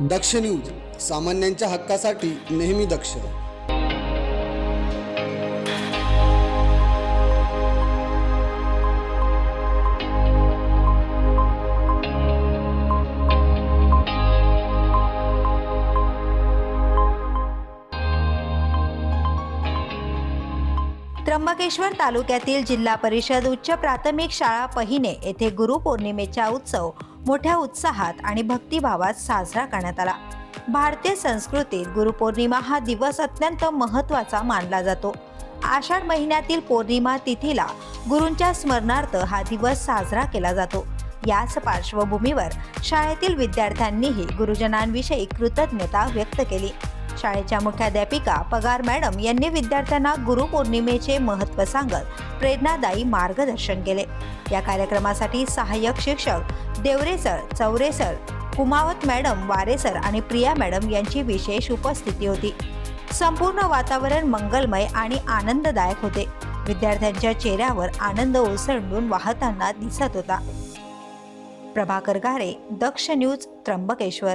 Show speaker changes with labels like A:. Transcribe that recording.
A: दक्ष news सामान्यांच्या हक्कासाठी नेहमी दक्ष.
B: त्र्यंबकेश्वर तालुक्यातील जिल्हा परिषद उच्च प्राथमिक शाळा पहिने येथे गुरुपौर्णिमेचा उत्सव मोठ्या उत्साहात आणि भक्तिभावात साजरा करण्यात आला. भारतीय संस्कृतीत गुरुपौर्णिमा हा दिवस अत्यंत महत्त्वाचा मानला जातो. आषाढ महिन्यातील पौर्णिमा तिथीला गुरूंच्या स्मरणार्थ हा दिवस साजरा केला जातो. याच पार्श्वभूमीवर शाळेतील विद्यार्थ्यांनीही गुरुजनांविषयी कृतज्ञता व्यक्त केली. शाळेच्या मुख्याध्यापिका पगार मॅडम यांनी विद्यार्थ्यांना गुरुपौर्णिमेचे महत्त्व सांगत प्रेरणादायी मार्गदर्शन केले. या कार्यक्रमासाठी सहाय्यक शिक्षक देवरेसर चौरेसर कुमावत मॅडम वारेसर आणि प्रिया मॅडम यांची विशेष उपस्थिती होती. संपूर्ण वातावरण मंगलमय आणि आनंददायक होते. विद्यार्थ्यांच्या चेहऱ्यावर आनंद ओसंडून वाहताना दिसत होता. प्रभाकर गारे दक्ष न्यूज त्र्यंबकेश्वर.